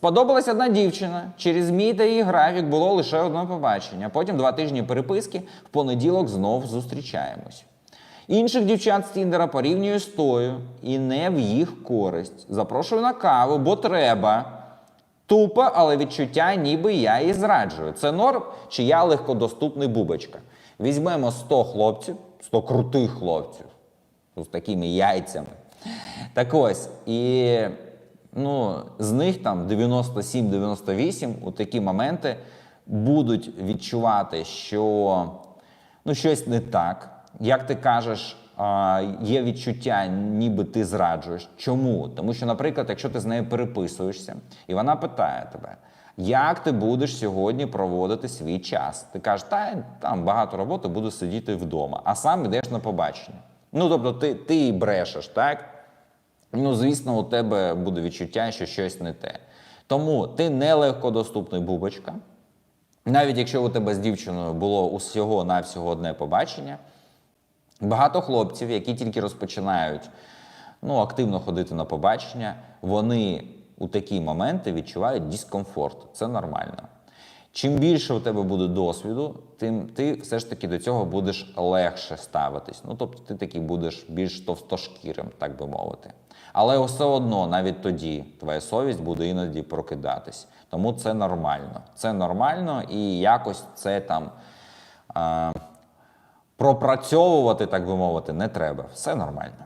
Сподобалась одна дівчина. Через мій та її графік було лише одне побачення. Потім два тижні переписки, в понеділок знов зустрічаємось. Інших дівчат з Тіндера порівнюю з тою і не в їх користь. Запрошую на каву, бо треба. Тупо, але відчуття, ніби я її зраджую. Це норм, чи я легкодоступний бубочка. Візьмемо 100 хлопців, 100 крутих хлопців з такими яйцями. Так ось, і ну, з них там 97-98 у такі моменти будуть відчувати, що ну, щось не так. Як ти кажеш, є відчуття, ніби ти зраджуєш. Чому? Тому що, наприклад, якщо ти з нею переписуєшся, і вона питає тебе, як ти будеш сьогодні проводити свій час? Ти кажеш, та там багато роботи, буду сидіти вдома, а сам йдеш на побачення. Ну, тобто, ти, ти брешеш, так? Ну, звісно, у тебе буде відчуття, що щось не те. Тому ти не легкодоступний бубочка. Навіть якщо у тебе з дівчиною було усього навсього одне побачення, багато хлопців, які тільки розпочинають ну, активно ходити на побачення, вони у такі моменти відчувають дискомфорт. Це нормально. Чим більше у тебе буде досвіду, тим ти все ж таки до цього будеш легше ставитись. Ну, тобто ти такий будеш більш товстошкірим, так би мовити. Але все одно, навіть тоді, твоя совість буде іноді прокидатись. Тому це нормально. Це нормально і якось це там а, пропрацьовувати, так би мовити, не треба. Все нормально.